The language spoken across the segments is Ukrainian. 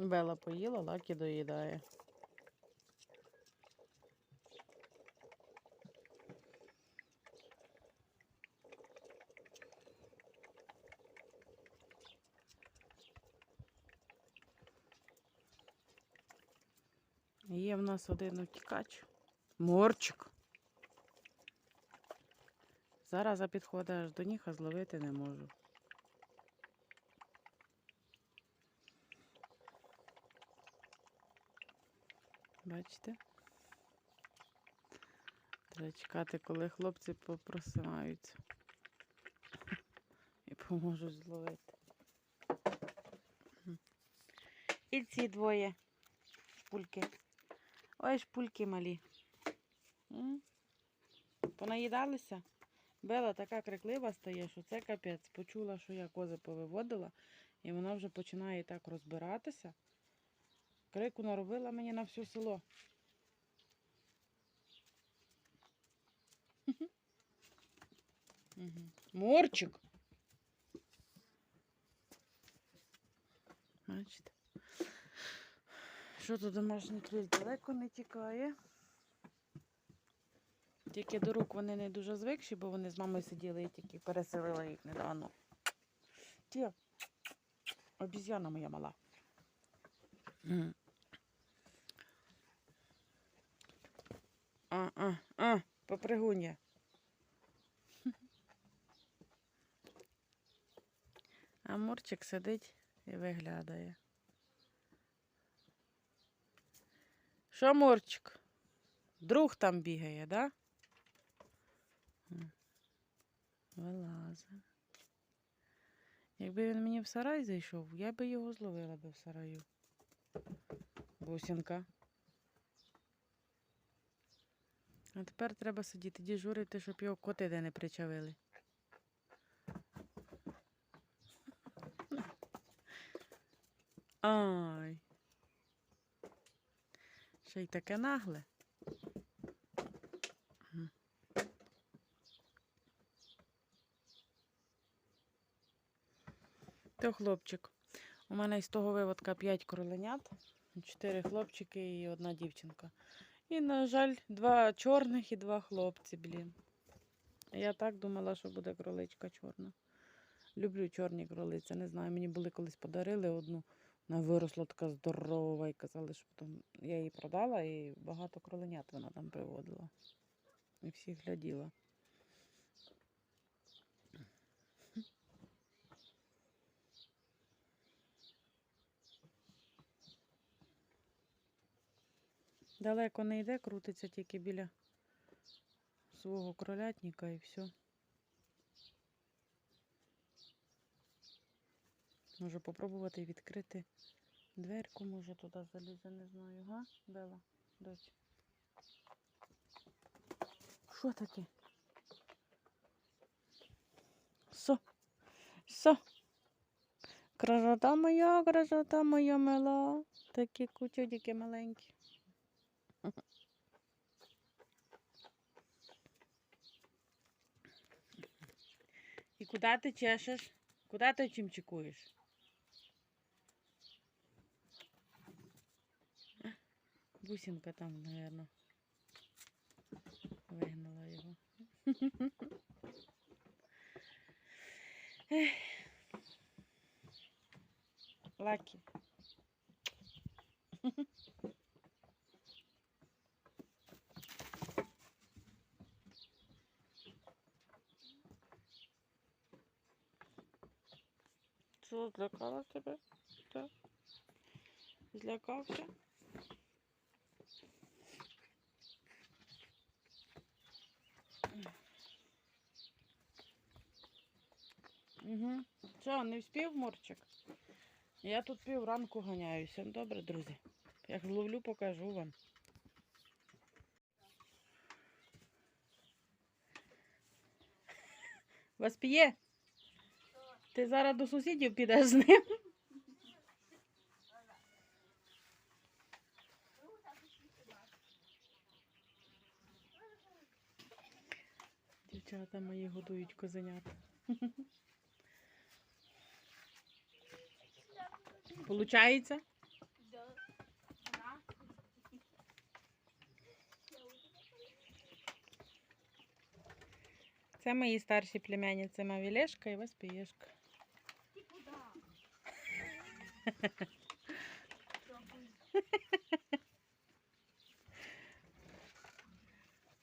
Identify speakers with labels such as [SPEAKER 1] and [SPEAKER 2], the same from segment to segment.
[SPEAKER 1] Бела поїла, лакі доїдає. Є в нас один утікач. Морчик. Зараз я підходить аж до них, а зловити не можу. Бачите? Треба чекати, коли хлопці попросимаються. І поможуть зловити. І ці двоє шпульки. Ой, шпульки малі. Понаїдалися? Бела така криклива стає, що це капець. Почула, що я кози повиводила, і вона вже починає так розбиратися. Крику наробила мені на все село. Морчик. Бачите? Що тут домашній криль далеко не тікає. Тільки до рук вони не дуже звикші, бо вони з мамою сиділи і тільки переселила їх недавно. Ті, обіз'яна моя мала. А, а, а, попригунья. А Мурчик сидить і виглядає. Що, Мурчик? Друг там бігає, да? М. Вилазить. Якби він мені в сарай зайшов, я би його зловила би в сараю. Бусинка. А тепер треба сидіти, діжурити, щоб його коти де не причавили. Ай. Ще й таке нагле. То хлопчик. У мене із того виводка 5 кроленят, 4 хлопчики і одна дівчинка. І, на жаль, два чорних і два хлопці, блін. Я так думала, що буде кроличка чорна. Люблю чорні кролиці. Не знаю, мені були колись подарили одну. Вона виросла така здорова і казали, що потім я її продала і багато кроленят вона там приводила. І всіх гляділа. Далеко не йде, крутиться тільки біля свого кролятника і все. Можу попробувати відкрити дверку, може туди залізе, не знаю, га, Бела, дочь. Що таке? Со, со. Красота моя, красота моя мила. Такі кутюдики маленькі. І куди ти чешеш? Куди ти чимчикуєш? Бусинка там, наверное, вигнала його. Ех. Лакі. Що, злякала тебе? Так? Злякався? Угу. Що, не вспів Мурчик? Я тут пів ранку ганяюся. Ну, Добре, друзі. Як зловлю, покажу вам. Вас п'є? Ти зараз до сусідів підеш з ним. Дівчата мої годують козенят. Получається? Це мої старші племянниці Мавілешка і Васпієшка.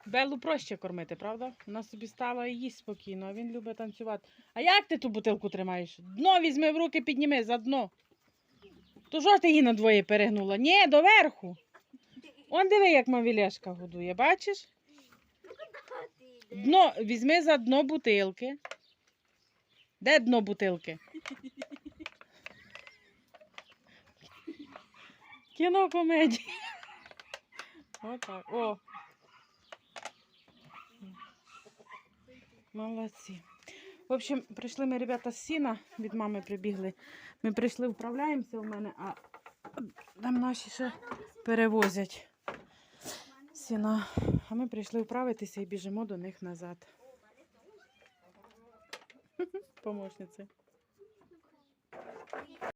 [SPEAKER 1] Беллу проще кормити, правда? Вона собі стала і їсть спокійно, а він любить танцювати. А як ти ту бутилку тримаєш? Дно візьми в руки, підніми за дно. То ж ти її надвоє перегнула? Ні, доверху. Он диви, як Мавілешка годує, бачиш? Дно, візьми за дно бутилки. Де дно бутилки? Кіно комедія. Отак. О. Молодці. В общем, прийшли ми, ребята, з сіна, від мами прибігли. Ми прийшли, вправляємося у мене, а там наші ще перевозять сіна. А ми прийшли вправитися і біжимо до них назад. Помощниці.